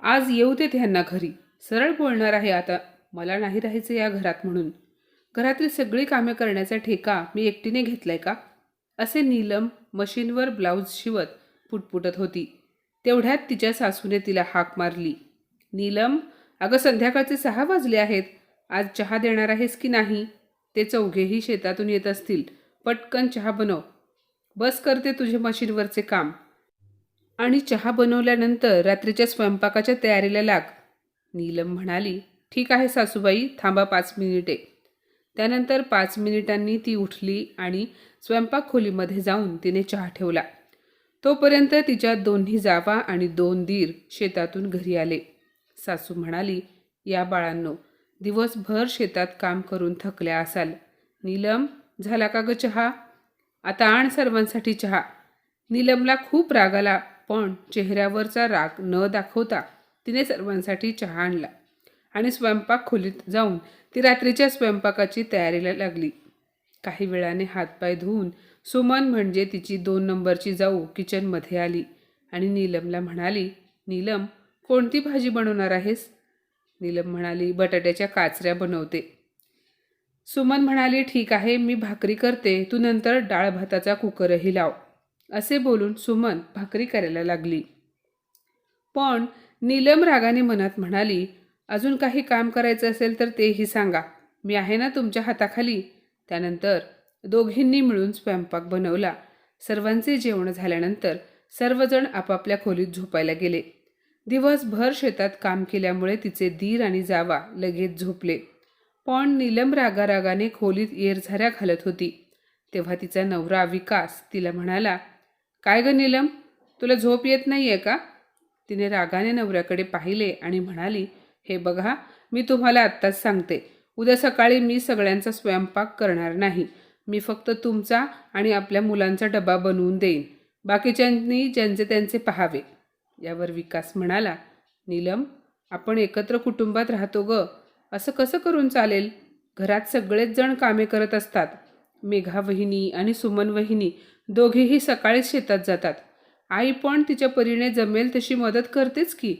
आज येऊ देत ह्यांना घरी. सरळ बोलणार आहे आता. मला नाही राहायचं या घरात म्हणून. घरातील सगळी कामे करण्याचा ठेका मी एकटीने घेतलाय का? असे नीलम मशीनवर ब्लाऊज शिवत पुटपुटत होती. तेवढ्यात तिच्या सासूने तिला हाक मारली. नीलम अगं संध्याकाळचे सहा वाजले आहेत. आज चहा देणार आहेस की नाही? ते चौघेही शेतातून येत असतील. पटकन चहा बनव. बस करते तुझे मशीनवरचे काम. आणि चहा बनवल्यानंतर रात्रीच्या स्वयंपाकाच्या तयारीला लाग. नीलम म्हणाली ठीक आहे सासूबाई थांबा पाच मिनिटे. त्यानंतर पाच मिनिटांनी ती उठली आणि स्वयंपाक खोलीमध्ये जाऊन तिने चहा ठेवला. तोपर्यंत तिच्या दोन्ही जावा आणि दोन दीर शेतातून घरी आले. सासू म्हणाली या बाळांनो दिवसभर शेतात काम करून थकल्या असाल. नीलम झाला का ग चहा? आता आण सर्वांसाठी चहा. नीलमला खूप राग आला. पण चेहऱ्यावरचा राग न दाखवता तिने सर्वांसाठी चहा आणला आणि स्वयंपाक खोलीत जाऊन ती रात्रीच्या स्वयंपाकाची तयारीला लागली. काही वेळाने हातपाय धुवून सुमन म्हणजे तिची दोन नंबरची जाऊ किचनमध्ये आली आणि नीलमला म्हणाली नीलम कोणती भाजी बनवणार आहेस? नीलम म्हणाली बटाट्याच्या काचऱ्या बनवते. सुमन म्हणाली ठीक आहे मी भाकरी करते. तू नंतर डाळ भाताचा कुकरही लाव. असे बोलून सुमन भाकरी करायला लागली. पण नीलम रागाने मनात म्हणाली अजून काही काम करायचं असेल तर तेही सांगा. मी आहे ना तुमच्या हाताखाली. त्यानंतर दोघींनी मिळून स्वयंपाक बनवला. सर्वांचे जेवण झाल्यानंतर सर्वजण आपापल्या खोलीत झोपायला गेले. दिवसभर शेतात काम केल्यामुळे तिचे दीर आणि जावा लगेच झोपले. पण नीलम रागारागाने खोलीत येरझाऱ्या घालत होती. तेव्हा तिचा नवरा विकास तिला म्हणाला काय ग नीलम? तुला झोप येत नाही आहे का? तिने रागाने नवऱ्याकडे पाहिले आणि म्हणाली हे बघा मी तुम्हाला आत्ताच सांगते. उद्या सकाळी मी सगळ्यांचा स्वयंपाक करणार नाही. मी फक्त तुमचा आणि आपल्या मुलांचा डबा बनवून देईन. बाकीच्यांनी ज्यांचे त्यांचे पहावे. यावर विकास म्हणाला नीलम आपण एकत्र कुटुंबात राहतो ग. असं कसं करून चालेल? घरात सगळेच जण कामे करत असतात. मेघा वहिनी आणि सुमन वहिनी दोघेही सकाळीच शेतात जातात. आई पण तिच्या परीने जमेल तशी मदत करतेच की.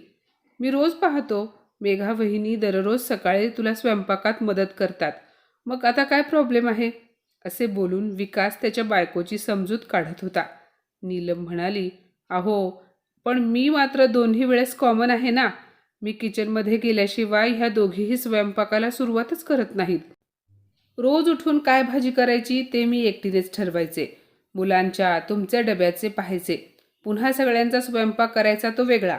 मी रोज पाहतो मेघा वहिनी दररोज सकाळी तुला स्वयंपाकात मदत करतात. मग आता काय प्रॉब्लेम आहे? असे बोलून विकास त्याच्या बायकोची समजूत काढत होता. नीलम म्हणाली अहो पण मी मात्र दोन्ही वेळेस कॉमन आहे ना? मी किचनमध्ये गेल्याशिवाय ह्या दोघीही स्वयंपाकाला सुरुवातच करत नाहीत. रोज उठून काय भाजी करायची ते मी एकटीनेच ठरवायचे. मुलांच्या तुमच्या डब्याचे पाहायचे. पुन्हा सगळ्यांचा स्वयंपाक करायचा तो वेगळा.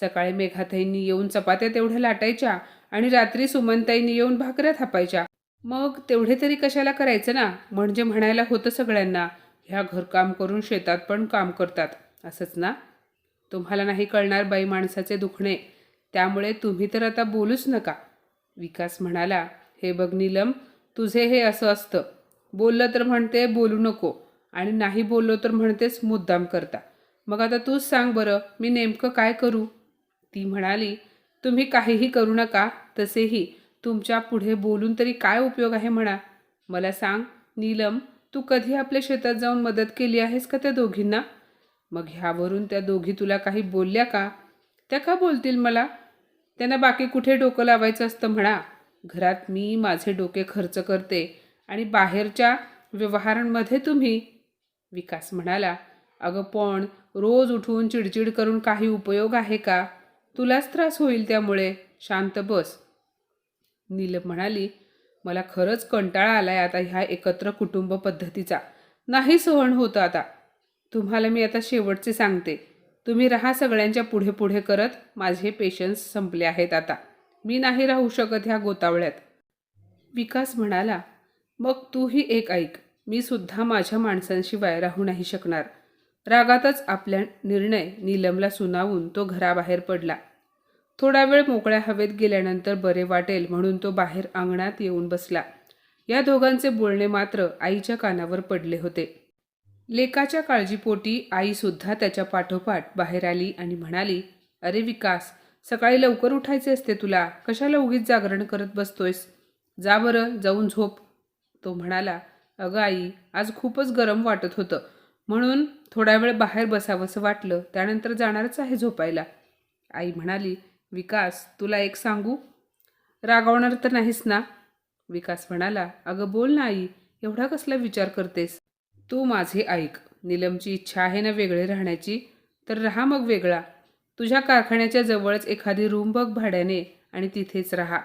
सकाळी मेघाताईंनी येऊन चपात्या तेवढ्या लाटायच्या आणि रात्री सुमनताईंनी येऊन भाकऱ्या थापायच्या. मग तेवढे तरी कशाला करायचं ना? म्हणजे म्हणायला होतं सगळ्यांना ह्या घरकाम करून शेतात पण काम करतात. असंच ना? तुम्हाला नाही कळणार बाई माणसाचे दुखणे. त्यामुळे तुम्ही तर आता बोलूच नका. विकास म्हणाला हे बघ नीलम तुझे हे असं असतं. बोललं तर म्हणते बोलू नको. आणि नाही बोललो तर म्हणतेस मुद्दाम करता. मग आता तूच सांग बरं मी नेमकं काय करू? ती म्हणाली तुम्ही काहीही करू नका तसेही तुमच्यापुढे बोलून तरी काय उपयोग आहे म्हणा? मला सांग नीलम तू कधी आपल्या शेतात जाऊन मदत केली आहेस का त्या दोघींना? मग ह्यावरून त्या दोघी तुला काही बोलल्या का? त्या का बोलतील मला? त्यांना बाकी कुठे डोकं लावायचं असतं म्हणा? घरात मी माझे डोके खर्च करते आणि बाहेरच्या व्यवहारांमध्ये तुम्ही विकास म्हणाला अगं पण रोज उठून चिडचिड करून काही उपयोग आहे का? तुलाच त्रास होईल त्यामुळे शांत बस. नीलम म्हणाली मला खरंच कंटाळा आलाय आता ह्या एकत्र कुटुंब पद्धतीचा. नाही सहन होतं आता. तुम्हाला मी आता शेवटचे सांगते. तुम्ही राहा सगळ्यांच्या पुढे पुढे करत. माझे पेशन्स संपले आहेत आता. मी नाही राहू शकत ह्या गोतावळ्यात. विकास म्हणाला मग तूही एक ऐक. मी सुद्धा माझ्या माणसांशिवाय राहू नाही शकणार. रागातच आपल्या निर्णय नीलमला सुनावून तो घराबाहेर पडला. थोडा वेळ मोकळ्या हवेत गेल्यानंतर बरे वाटेल म्हणून तो बाहेर अंगणात येऊन बसला. या दोघांचे बोलणे मात्र आईच्या कानावर पडले होते. लेकाच्या काळजीपोटी आईसुद्धा त्याच्या पाठोपाठ बाहेर आली आणि म्हणाली अरे विकास सकाळी लवकर उठायचे असते तुला. कशाला उगीच जागरण करत बसतोयस? जा बरं जाऊन झोप. तो म्हणाला अगं आई आज खूपच गरम वाटत होतं. म्हणून थोडा वेळ बाहेर बसावंसं वाटलं. त्यानंतर जाणारच आहे झोपायला. आई म्हणाली विकास तुला एक सांगू? रागावणार तर नाहीस ना. विकास म्हणाला अगं बोल ना आई एवढा कसला विचार करतेस? तू माझे ऐक. नीलमची इच्छा आहे ना वेगळे राहण्याची तर राहा मग वेगळा. तुझ्या कारखान्याच्या जवळच एखादी रूम बघ भाड्याने आणि तिथेच राहा.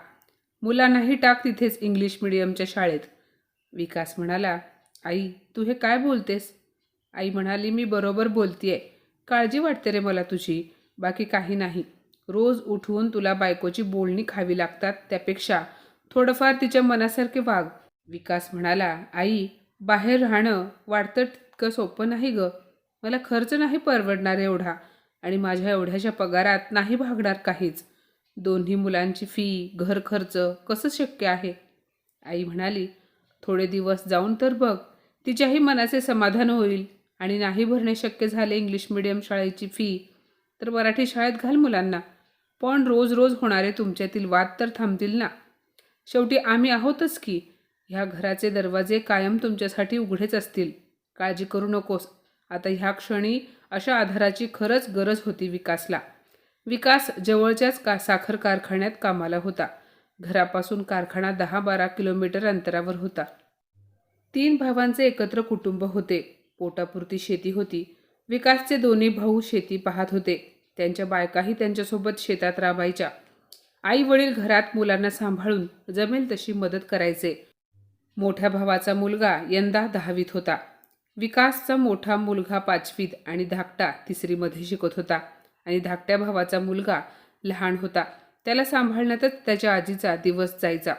मुलांनाही टाक तिथेच इंग्लिश मिडियमच्या शाळेत. विकास म्हणाला आई तू हे काय बोलतेस? आई म्हणाली मी बरोबर बोलतीये. काळजी वाटते रे मला तुझी. बाकी काही नाही. रोज उठवून तुला बायकोची बोलणी खावी लागतात त्यापेक्षा. थोडंफार तिच्या मनासारखे वाग. विकास म्हणाला आई बाहेर राहणं वाटतं तितकं सोपं नाही ग. मला खर्च नाही परवडणार एवढा आणि माझ्या एवढ्याशा पगारात नाही भागणार काहीच. दोन्ही मुलांची फी घर खर्च कसं शक्य आहे? आई म्हणाली थोडे दिवस जाऊन तर बघ तिच्याही मनाचे समाधान होईल आणि नाही भरणे शक्य झाले इंग्लिश मिडियम शाळेची फी तर मराठी शाळेत घाल मुलांना. पण रोज रोज होणारे तुमच्यातील वाद तर थांबतील ना. शेवटी आम्ही आहोतच की ह्या घराचे दरवाजे कायम तुमच्यासाठी उघडेच असतील. काळजी करू नकोस. आता ह्या क्षणी अशा आधाराची खरंच गरज होती विकासला. विकास जवळच्याच का साखर कारखान्यात कामाला होता. घरापासून कारखाना दहा बारा किलोमीटर अंतरावर होता. तीन भावांचे एकत्र कुटुंब होते. पोटापुरती शेती होती. विकासचे दोन्ही भाऊ शेती पाहत होते. त्यांच्या बायकाही त्यांच्यासोबत शेतात राबायच्या. आई वडील घरात मुलांना सांभाळून जमेल तशी मदत करायचे. मोठ्या भावाचा मुलगा यंदा दहावीत होता. विकासचा मोठा मुलगा पाचवीत आणि धाकटा तिसरीमध्ये शिकत होता. आणि धाकट्या भावाचा मुलगा लहान होता. त्याला सांभाळण्यातच त्याच्या आजीचा दिवस जायचा.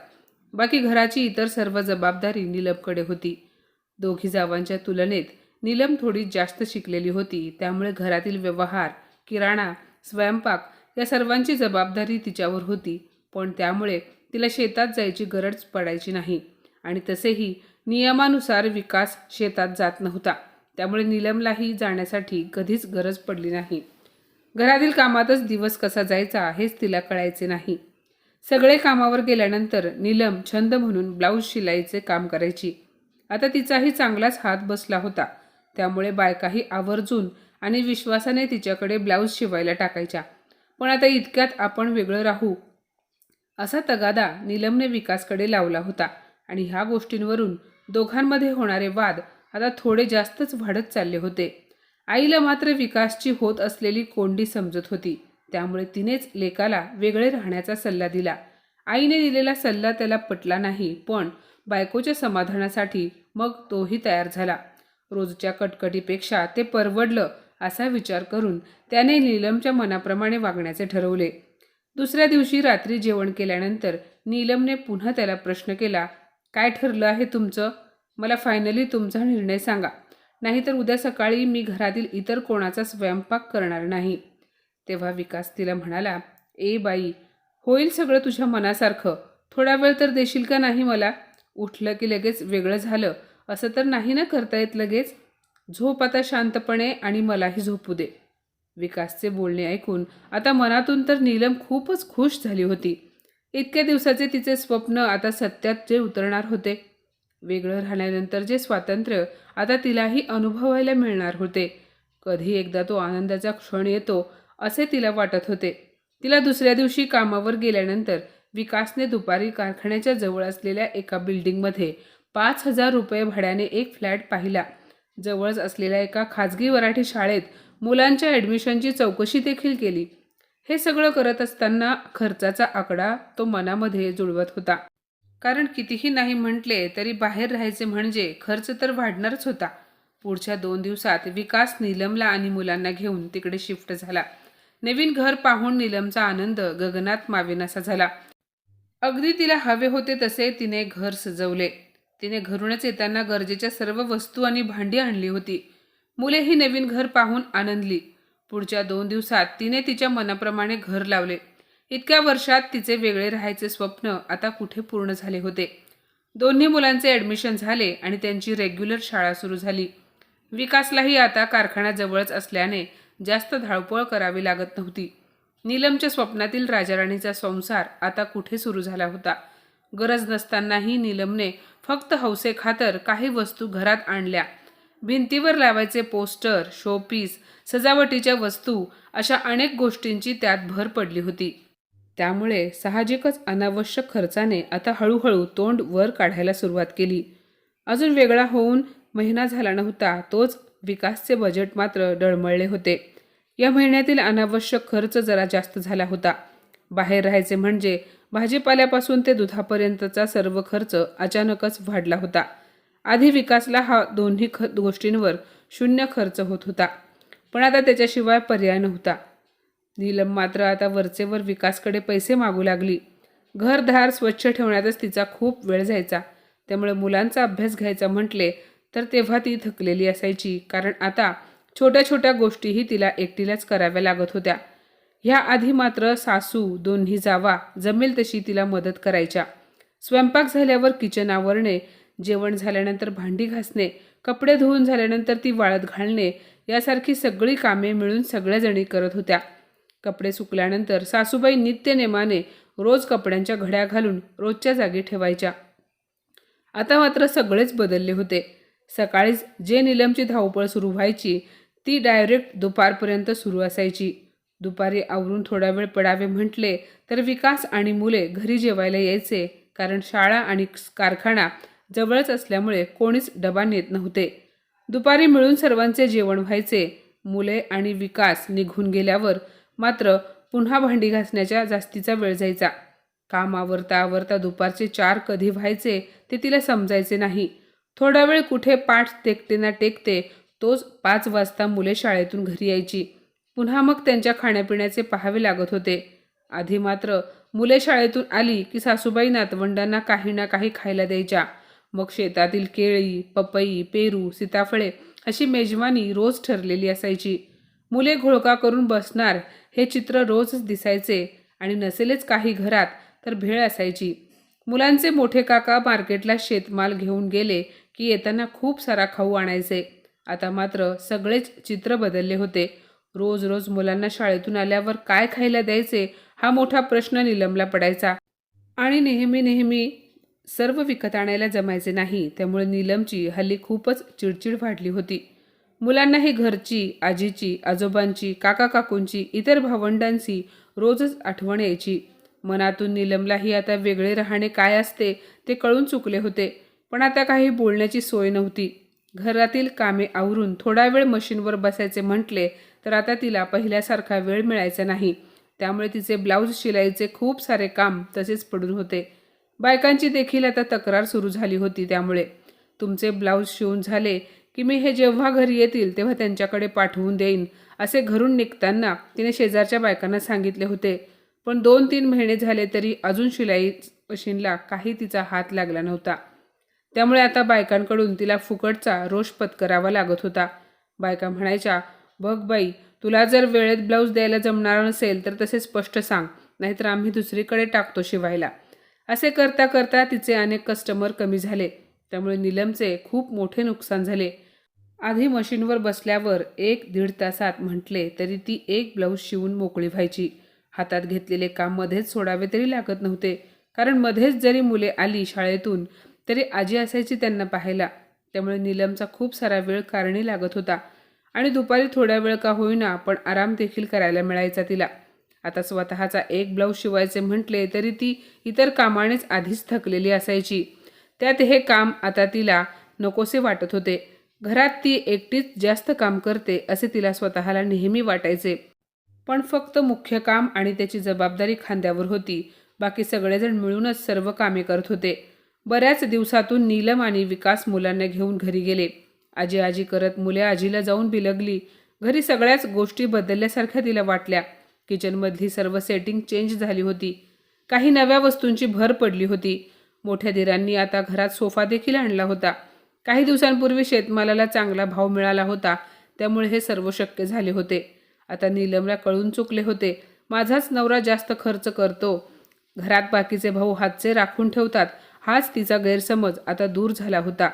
बाकी घराची इतर सर्व जबाबदारी नीलमकडे होती. दोघी जावांच्या तुलनेत नीलम थोडी जास्त शिकलेली होती. त्यामुळे घरातील व्यवहार किराणा स्वयंपाक या सर्वांची जबाबदारी तिच्यावर होती. पण त्यामुळे तिला शेतात जायची गरज पडायची नाही आणि तसेही नियमानुसार विकास शेतात जात नव्हता. त्यामुळे नीलमलाही जाण्यासाठी कधीच गरज पडली नाही. घरातील कामातच दिवस कसा जायचा हेच तिला कळायचे नाही. सगळे कामावर गेल्यानंतर नीलम छंद म्हणून ब्लाऊज शिलाईचे काम करायची. आता तिचाही चांगलाच हात बसला होता. त्यामुळे बायकाही आवर्जून आणि विश्वासाने तिच्याकडे ब्लाऊज शिवायला टाकायच्या. पण आता इतक्यात आपण वेगळं राहू. असा तगादा नीलमने विकासकडे लावला होता आणि ह्या गोष्टींवरून दोघांमध्ये होणारे वाद आता थोडे जास्तच वाढत चालले होते. आईला मात्र विकासची होत असलेली कोंडी समजत होती. त्यामुळे तिनेच लेकाला वेगळे राहण्याचा सल्ला दिला. आईने दिलेला सल्ला त्याला पटला नाही पण बायकोच्या समाधानासाठी मग तोही तयार झाला. रोजच्या कटकटीपेक्षा ते परवडलं असा विचार करून त्याने नीलमच्या मनाप्रमाणे वागण्याचे ठरवले. दुसऱ्या दिवशी रात्री जेवण केल्यानंतर नीलमने पुन्हा त्याला प्रश्न केला काय ठरलं आहे तुमचं? मला फायनली तुमचा निर्णय सांगा. नाहीतर उद्या सकाळी मी घरातील इतर कोणाचा स्वयंपाक करणार नाही. तेव्हा विकास तिला म्हणाला ए बाई होईल सगळं तुझ्या मनासारखं. थोडा वेळ तर देशील का नाही मला उठलं की लगेच वेगळं झालं. असं तर नाही ना करता येत लगेच? झोप आता शांतपणे आणि मलाही झोपू दे विकासचे बोलणे ऐकून आता मनातून तर नीलम खूपच खुश झाली होती. इतक्या दिवसाचे तिचे स्वप्न आता सत्यात जे उतरणार होते वेगळं राहण्यानंतर जे स्वातंत्र्य आता तिलाही अनुभवायला मिळणार होते. कधी एकदा तो आनंदाचा क्षण येतो असे तिला वाटत होते. तिला दुसऱ्या दिवशी कामावर गेल्यानंतर विकासने दुपारी कारखान्याच्या जवळ असलेल्या एका बिल्डिंगमध्ये पाच हजार रुपये भाड्याने एक फ्लॅट पाहिला. जवळच असलेल्या एका खाजगी मराठी शाळेत मुलांच्या ॲडमिशनची चौकशी देखील केली. हे सगळं करत असताना खर्चाचा आकडा तो मनामध्ये जुळवत होता. कारण कितीही नाही म्हटले तरी बाहेर राहायचे म्हणजे खर्च तर वाढणारच होता. पुढच्या दोन दिवसात विकास नीलमला आणि मुलांना घेऊन तिकडे शिफ्ट झाला. नवीन घर पाहून नीलमचा आनंद गगनात मावेनासा झाला. अगदी तिला हवे होते तसे तिने घर सजवले. तिने घरूनच येताना गरजेच्या सर्व वस्तू आणि भांडी आणली होती. मुले ही नवीन घर पाहून आनंदली. पुढच्या दोन दिवसात तिने तिच्या मनाप्रमाणे घर लावले. इतक्या वर्षात तिचे वेगळे राहायचे स्वप्न आता कुठे पूर्ण झाले होते? दोन्ही मुलांचे ॲडमिशन झाले आणि त्यांची रेग्युलर शाळा सुरू झाली. विकासलाही आता कारखान्याजवळच असल्याने जास्त धावपळ करावी लागत नव्हती. नीलमच्या स्वप्नातील राजाराणीचा संसार आता कुठे सुरू झाला होता? गरज नसतानाही नीलमने फक्त हौसेखातर काही वस्तू घरात आणल्या. भिंतीवर लावायचे पोस्टर शोपीस सजावटीच्या वस्तू अशा अनेक गोष्टींची त्यात भर पडली होती. त्यामुळे साहजिकच अनावश्यक खर्चाने आता हळूहळू तोंड वर काढायला सुरुवात केली. अजून वेगळा होऊन महिना झाला नव्हता तोच विकासचे बजेट मात्र डळमळले होते. या महिन्यातील अनावश्यक खर्च जरा जास्त झाला होता. बाहेर राहायचे म्हणजे भाजीपाल्यापासून ते दुधापर्यंतचा सर्व खर्च अचानकच वाढला होता. आधी विकासला हा दोन्ही ख गोष्टींवर शून्य खर्च होत होता. पण आता त्याच्याशिवाय पर्याय नव्हता. नीलम मात्र आता वरचेवर विकासकडे पैसे मागू लागली. घरदार स्वच्छ ठेवण्यातच तिचा खूप वेळ जायचा. त्यामुळे मुलांचा अभ्यास घ्यायचा म्हटले तर तेव्हा ती थकलेली असायची. कारण आता छोट्या छोट्या गोष्टीही तिला एकटीलाच कराव्या लागत होत्या. ह्या आधी मात्र सासू दोन्ही जावा जमेल तशी तिला मदत करायच्या. स्वयंपाक झाल्यावर किचन आवरणे जेवण झाल्यानंतर भांडी घासणे कपडे धुवून झाल्यानंतर ती वाळत घालणे यासारखी सगळी कामे मिळून सगळ्याजणी करत होत्या. कपडे सुकल्यानंतर सासूबाई नित्यनेमाने रोज कपड्यांच्या घड्या घालून रोजच्या जागी ठेवायच्या. आता मात्र सगळेच बदलले होते. सकाळीच जे निलमची धावपळ सुरू व्हायची ती डायरेक्ट दुपारपर्यंत सुरू असायची. दुपारी आवरून थोडा वेळ पडावे म्हटले तर विकास आणि मुले घरी जेवायला यायचे कारण शाळा आणि कारखाना जवळच असल्यामुळे कोणीच डबा नेत नव्हते. दुपारी मिळून सर्वांचे जेवण व्हायचे. मुले आणि विकास निघून गेल्यावर मात्र पुन्हा भांडी घासण्याच्या जास्तीचा वेळ जायचा. काम आवरता आवरता दुपारचे चार कधी व्हायचे ते तिला समजायचे नाही. थोडा वेळ कुठे पाठ टेकते ना टेकते तोच पाच वाजता मुले शाळेतून घरी यायची. पुन्हा मग त्यांच्या खाण्यापिण्याचे पाहावे लागत होते. आधी मात्र मुले शाळेतून आली की सासूबाई नातवंडांना काही ना काही खायला द्यायच्या. मग शेतातील केळी पपई पेरू सीताफळे अशी मेजवानी रोज ठरलेली असायची. मुले घोळका करून बसणार हे चित्र रोजच दिसायचे आणि नसेलच काही घरात तर भेळ असायची. मुलांचे मोठे काका मार्केटला शेतमाल घेऊन गेले की येताना खूप सारा खाऊ आणायचे. आता मात्र सगळेच चित्र बदलले होते. रोज रोज मुलांना शाळेतून आल्यावर काय खायला द्यायचे हा मोठा प्रश्न निलमला पडायचा. आणि नेहमी नेहमी सर्व विकत आणायला जमायचे नाही त्यामुळे नीलमची हल्ली खूपच चिडचिड वाढली होती. मुलांनाही घरची आजीची आजोबांची काका काकूंची इतर भावंडांची रोजच आठवण यायची. मनातून निलमलाही आता वेगळे राहणे काय असते ते कळून चुकले होते. पण आता काही बोलण्याची सोय नव्हती. घरातील कामे आवरून थोडा वेळ मशीनवर बसायचे म्हटले तर आता तिला पहिल्यासारखा वेळ मिळायचा नाही. त्यामुळे तिचे ब्लाऊज शिलाईचे खूप सारे काम तसेच पडून होते. बायकांची देखील आता तक्रार सुरू झाली होती त्यामुळे. तुमचे ब्लाऊज शिवून झाले की मी हे जेव्हा घरी येतील तेव्हा त्यांच्याकडे पाठवून देईन असे घरून निघताना तिने शेजारच्या बायकांना सांगितले होते. पण दोन तीन महिने झाले तरी अजून शिलाई मशीनला काही तिचा हात लागला नव्हता. त्यामुळे आता बायकांकडून तिला फुकटचा रोष पत्करावा लागत होता. बायका म्हणायच्या बघ बाई तुला जर वेळेत ब्लाऊज द्यायला जमणार नसेल तर तसे स्पष्ट सांग नाहीतर आम्ही दुसरीकडे टाकतो शिवायला. असे करता करता तिचे अनेक कस्टमर कमी झाले. त्यामुळे नीलमचे खूप मोठे नुकसान झाले. आधी मशीनवर बसल्यावर एक दीड तासात म्हटले तरी ती एक ब्लाऊज शिवून मोकळी व्हायची. हातात घेतलेले काम मध्येच सोडावे तरी लागत नव्हते. कारण मध्येच जरी मुले आली शाळेतून तरी आजी असायची त्यांना पाहायला. त्यामुळे नीलमचा खूप सारा वेळ कारणी लागत होता. आणि दुपारी थोड्या वेळ का होईना पण आराम देखील करायला मिळायचा तिला. आता स्वतःचा एक ब्लाऊज शिवायचे म्हटले तरी ती इतर कामानेच आधीच थकलेली असायची. त्यात हे काम आता तिला नकोसे वाटत होते. घरात ती एकटीच जास्त काम करते असे तिला स्वतःला नेहमी वाटायचे. पण फक्त मुख्य काम आणि त्याची जबाबदारी खांद्यावर होती. बाकी सगळेजण मिळूनच सर्व कामे करत होते. बऱ्याच दिवसातून नीलम आणि विकास मुलांना घेऊन घरी गेले. आजी आजी करत मुले आजीला जाऊन बिलगली. घरी सगळ्याच गोष्टी बदलल्यासारख्या तिला वाटल्या. किचनमधली सर्व सेटिंग चेंज झाली होती. काही नव्या वस्तूंची भर पडली होती. मोठ्या दिरांनी आता घरात सोफा देखील आणला होता. काही दिवसांपूर्वी शेतमालाला चांगला भाव मिळाला होता. त्यामुळे हे सर्व शक्य झाले होते. आता नीलमला कळून चुकले होते. माझाच नवरा जास्त खर्च करतो. घरात बाकीचे भाऊ हातचे राखून ठेवतात. हाच तिचा गैरसमज आता दूर झाला होता.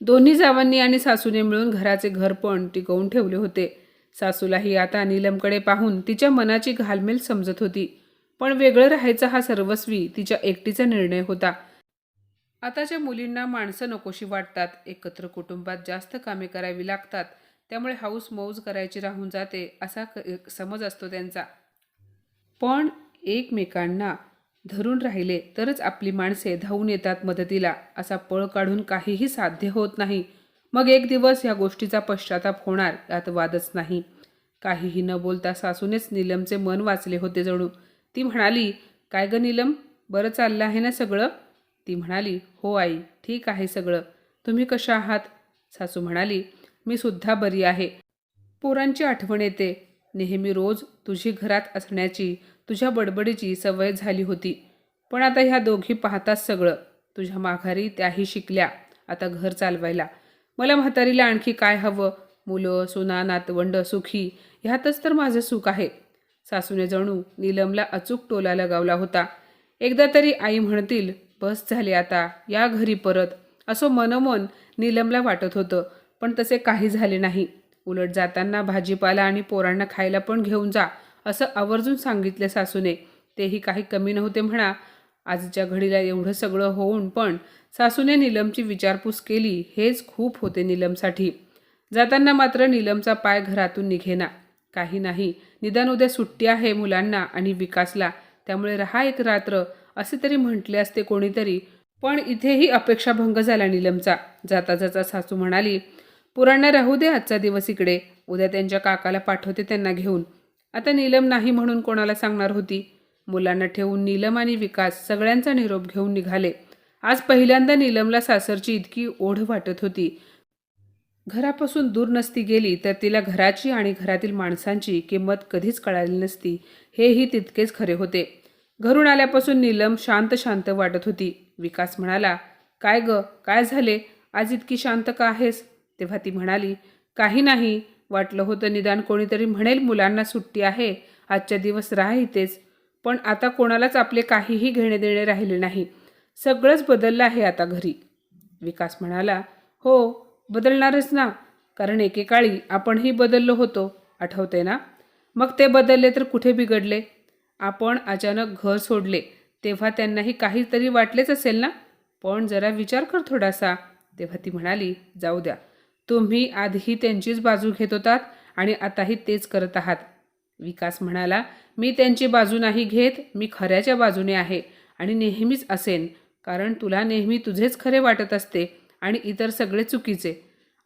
दोन्ही जावांनी आणि सासूने मिळून घराचे घरपण टिकवून ठेवले होते. सासूलाही आता नीलमकडे पाहून तिच्या मनाची घालमेल समजत होती. पण वेगळं राहायचा हा सर्वस्वी तिच्या एकटीचा निर्णय होता. आताच्या मुलींना माणसं नकोशी वाटतात. एकत्र कुटुंबात जास्त कामे करावी लागतात. त्यामुळे हाऊस मौज करायची राहून जाते असा क- समज असतो त्यांचा. पण एकमेकांना धरून राहिले तरच आपली माणसे धावून येतात मदतीला असा पळ काढून काहीही साध्य होत नाही. मग एक दिवस या गोष्टीचा पश्चाताप होणार यात वादच नाही. काहीही न बोलता सासूनेच नीलमचे मन वाचले होते जणू. ती म्हणाली काय ग नीलम? बरं चाललं आहे ना सगळं? ती म्हणाली हो आई ठीक आहे सगळं. तुम्ही कशा आहात? सासू म्हणाली मी सुद्धा बरी आहे. पोरांची आठवण येते. नेहमी रोज तुझी घरात असण्याची तुझ्या बडबडीची सवय झाली होती. पण आता ह्या दोघी पाहताच सगळं. तुझ्या माघारी त्याही शिकल्या. आता घर चालवायला. मला म्हातारीला आणखी काय हवं? मुलं सुना नातवंड सुखी ह्यातच तर माझं सुख आहे. सासूने जणू नीलमला अचूक टोला लगावला होता. एकदा तरी आई म्हणतील बस झाले आता या घरी परत. असं मनोमन नीलमला वाटत होतं पण तसे काही झाले नाही. उलट जाताना भाजीपाला आणि पोरांना खायला पण घेऊन जा असं आवर्जून सांगितले सासूने. तेही काही कमी नव्हते म्हणा आजच्या घडीला एवढं सगळं होऊन पण सासूने नीलमची विचारपूस केली हेच खूप होते नीलमसाठी. जाताना मात्र नीलमचा पाय घरातून निघेना. काही नाही निदान उद्या सुट्टी आहे मुलांना आणि विकासला त्यामुळे रहा एक रात्र असे तरी म्हटले असते कोणीतरी. पण इथेही अपेक्षाभंग झाला नीलमचा. जाता जाता सासू म्हणाली पुरांना राहू दे आजचा दिवस इकडे. उद्या त्यांच्या काकाला पाठवते त्यांना घेऊन. आता नीलम नाही म्हणून कोणाला सांगणार होती? मुलांना ठेवून नीलम आणि विकास सगळ्यांचा निरोप घेऊन निघाले. आज पहिल्यांदा नीलमला सासरची इतकी ओढ वाटत होती. घरापासून दूर नसती गेली तर तिला घराची आणि घरातील माणसांची किंमत कधीच कळाली नसती. हेही तितकेच खरे होते. घरून आल्यापासून नीलम शांत शांत वाटत होती. विकास म्हणाला काय ग काय झाले? आज इतकी शांत का आहेस? तेव्हा ती म्हणाली काही नाही. वाटलं होतं निदान कोणीतरी म्हणेल मुलांना सुट्टी आहे आजच्या दिवस राहा इथेच. पण आता कोणालाच आपले काहीही घेणे देणे राहिले नाही. सगळंच बदललं आहे आता घरी. विकास म्हणाला हो बदलणारच ना. कारण एकेकाळी आपणही बदललो होतो. आठवते ना? मग ते बदलले तर कुठे बिघडले? आपण अचानक घर सोडले तेव्हा त्यांनाही काहीतरी वाटलेच असेल ना? पण जरा विचार कर थोडासा तेव्हा ती म्हणाली जाऊ द्या. तुम्ही आधीही त्यांचीच बाजू घेत होतात आणि आताही तेच करत आहात. विकास म्हणाला मी त्यांची बाजू नाही घेत मी खऱ्याच्या बाजूने आहे आणि नेहमीच असेन कारण तुला नेहमी तुझेच खरे वाटत असते आणि इतर सगळे चुकीचे.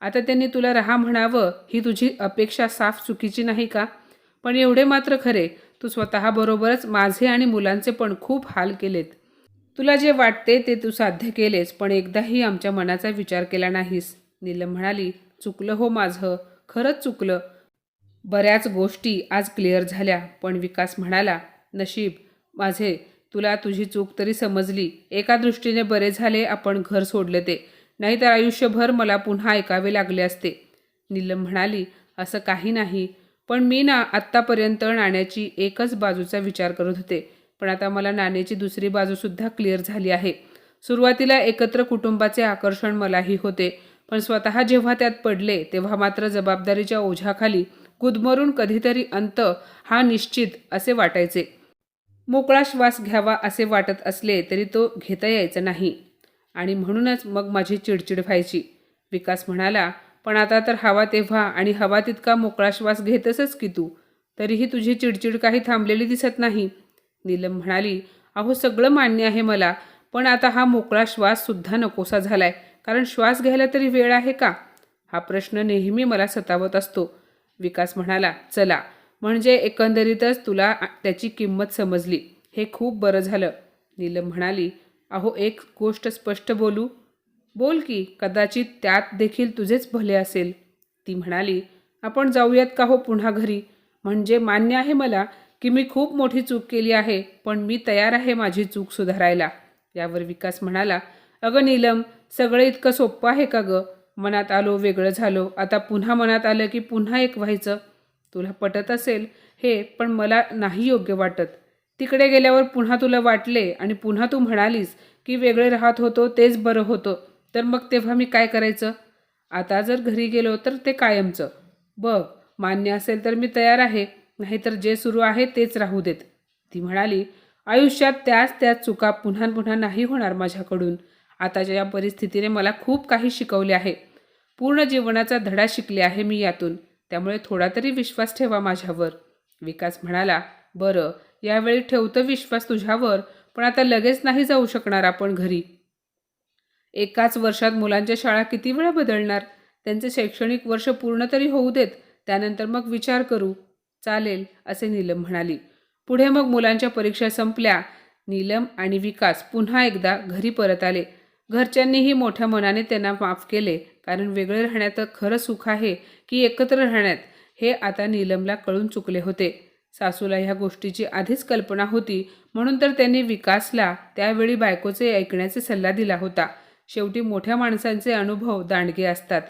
आता त्यांनी तुला राहा म्हणावं ही तुझी अपेक्षा साफ चुकीची नाही का? पण एवढे मात्र खरे तू स्वतःबरोबरच माझे आणि मुलांचे पण खूप हाल केलेत. तुला जे वाटते ते तू साध्य केलेस पण एकदाही आमच्या मनाचा विचार केला नाहीस. नीलम म्हणाली चुकलं हो माझं. खरंच चुकलं. बऱ्याच गोष्टी आज क्लिअर झाल्या. पण विकास म्हणाला नशीब माझे तुला तुझी चूक तरी समजली. एका दृष्टीने बरे झाले आपण घर सोडले ते. नाहीतर आयुष्यभर मला पुन्हा ऐकावे लागले असते. नीलम म्हणाली असं काही नाही. पण मी ना आत्तापर्यंत नाण्याची एकच बाजूचा विचार करत होते. पण आता मला नाण्याची दुसरी बाजूसुद्धा क्लिअर झाली आहे. सुरुवातीला एकत्र कुटुंबाचे आकर्षण मलाही होते. पण स्वतः जेव्हा त्यात पडले तेव्हा मात्र जबाबदारीच्या ओझ्याखाली गुदमरून कधीतरी अंत हा निश्चित असे वाटायचे. मोकळा श्वास घ्यावा असे वाटत असले तरी तो घेता यायचा नाही. आणि म्हणूनच मग माझी चिडचिड व्हायची. विकास म्हणाला पण आता तर हवा तेव्हा आणि हवा तितका मोकळा श्वास घेतसच की तू. तरीही तुझी चिडचिड काही थांबलेली दिसत नाही. नीलम म्हणाली अहो सगळं मान्य आहे मला पण आता हा मोकळा श्वाससुद्धा नकोसा नकोसा झालाय. कारण श्वास घ्यायला तरी वेळ आहे का? हा प्रश्न नेहमी मला सतावत असतो. विकास म्हणाला चला म्हणजे एकंदरीतच तुला त्याची किंमत समजली. हे खूप बरं झालं. नीलम म्हणाली अहो एक गोष्ट स्पष्ट बोलू. बोल की कदाचित त्यात देखील तुझेच भले असेल. ती म्हणाली आपण जाऊयात का हो पुन्हा घरी? म्हणजे मान्य आहे मला की मी खूप मोठी चूक केली आहे पण मी तयार आहे माझी चूक सुधारायला. यावर विकास म्हणाला अगं नीलम सगळं इतकं सोपं आहे का गं? मनात आलो वेगळं झालो. आता पुन्हा मनात आलं की पुन्हा एक व्हायचं. तुला पटत असेल हे पण मला नाही योग्य वाटत. तिकडे गेल्यावर पुन्हा तुला वाटले आणि पुन्हा तू म्हणालीस की वेगळे राहत होतो तेच बरं होतं. तर मग तेव्हा मी काय करायचं? आता जर घरी गेलो तर ते कायमचं. बघ मान्य असेल तर मी तयार आहे नाहीतर जे सुरू आहे तेच राहू देत. ती म्हणाली आयुष्यात त्याच त्याच चुका पुन्हा पुन्हा नाही होणार माझ्याकडून. आताच्या या परिस्थितीने मला खूप काही शिकवले आहे. पूर्ण जीवनाचा धडा शिकले आहे मी यातून. त्यामुळे थोडा तरी विश्वास ठेवा माझ्यावर. विकास म्हणाला बरं यावेळी ठेवतं विश्वास तुझ्यावर पण आता लगेच नाही जाऊ शकणार आपण घरी. एकाच वर्षात मुलांच्या शाळा किती वेळा बदलणार? त्यांचे शैक्षणिक वर्ष पूर्ण तरी होऊ देत त्यानंतर मग विचार करू. चालेल असे नीलम म्हणाली. पुढे मग मुलांच्या परीक्षा संपल्या. नीलम आणि विकास पुन्हा एकदा घरी परत आले. घरच्यांनीही मोठ्या मनाने त्यांना माफ केले कारण वेगळे राहण्यात खरं सुख आहे की एकत्र राहण्यात हे आता नीलमला कळून चुकले होते. सासूला ह्या गोष्टीची आधीच कल्पना होती म्हणून तर त्यांनी विकासला त्यावेळी बायकोचे ऐकण्याचा सल्ला दिला होता. शेवटी मोठ्या माणसांचे अनुभव दांडगे असतात.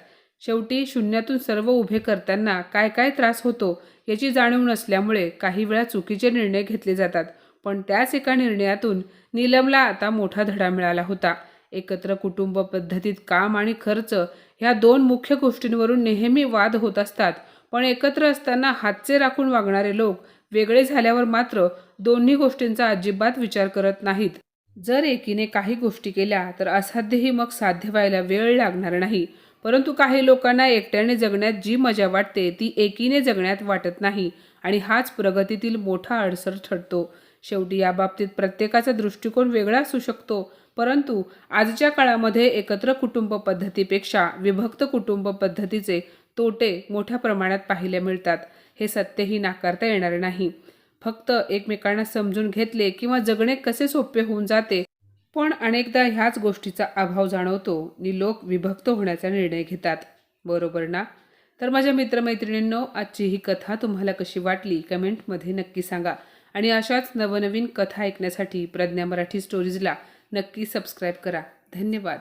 शेवटी शून्यातून सर्व उभे करताना काय काय त्रास होतो याची जाणीव नसल्यामुळे काही वेळा चुकीचे निर्णय घेतले जातात. पण त्याच एका निर्णयातून नीलमला आता मोठा धडा मिळाला होता. एकत्र कुटुंब पद्धतीत काम आणि खर्च ह्या दोन मुख्य गोष्टींवरून नेहमी वाद होत असतात. पण एकत्र असताना हातचे राखून वागणारे लोक वेगळे झाल्यावर मात्र दोन्ही गोष्टींचा अजिबात विचार करत नाहीत. जर एकीने काही गोष्टी केल्या तर असाध्यही मग साध्य व्हायला वेळ लागणार नाही. परंतु काही लोकांना एकट्याने जगण्यात जी मजा वाटते ती एकीने जगण्यात वाटत नाही आणि हाच प्रगतीतील मोठा अडसर ठरतो. शेवटी या बाबतीत प्रत्येकाचा दृष्टिकोन वेगळा असू शकतो. परंतु आजच्या काळामध्ये एकत्र कुटुंब पद्धतीपेक्षा विभक्त कुटुंब पद्धतीचे तोटे मोठ्या प्रमाणात पाहायला मिळतात. हे सत्यही नाकारता येणार नाही. फक्त एकमेकांना समजून घेतले किंवा जगणे कसे सोपे होऊन जाते पण अनेकदा ह्याच गोष्टीचा अभाव जाणवतो. नि लोक विभक्त होण्याचा निर्णय घेतात. बरोबर ना? तर माझ्या मित्रमैत्रिणींनो आजची ही कथा तुम्हाला कशी वाटली? कमेंटमध्ये नक्की सांगा. आणि अशाच नवनवीन कथा ऐकण्यासाठी प्रज्ञा मराठी स्टोरीजला नक्की सबस्क्राईब करा. धन्यवाद.